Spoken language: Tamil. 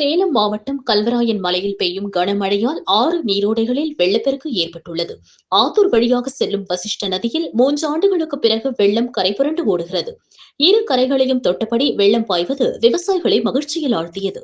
சேலம் மாவட்டம் கல்வராயன் மலையில் பெய்யும் கனமழையால் ஆறு நீரோடைகளில் வெள்ளப்பெருக்கு ஏற்பட்டுள்ளது. ஆத்தூர் வழியாக செல்லும் வசிஷ்ட நதியில் மூன்று ஆண்டுகளுக்கு பிறகு வெள்ளம் கரைபுரண்டு ஓடுகிறது. இரு கரைகளையும் தொட்டபடி வெள்ளம் பாய்வது விவசாயிகளை மகிழ்ச்சியில் ஆழ்த்தியது.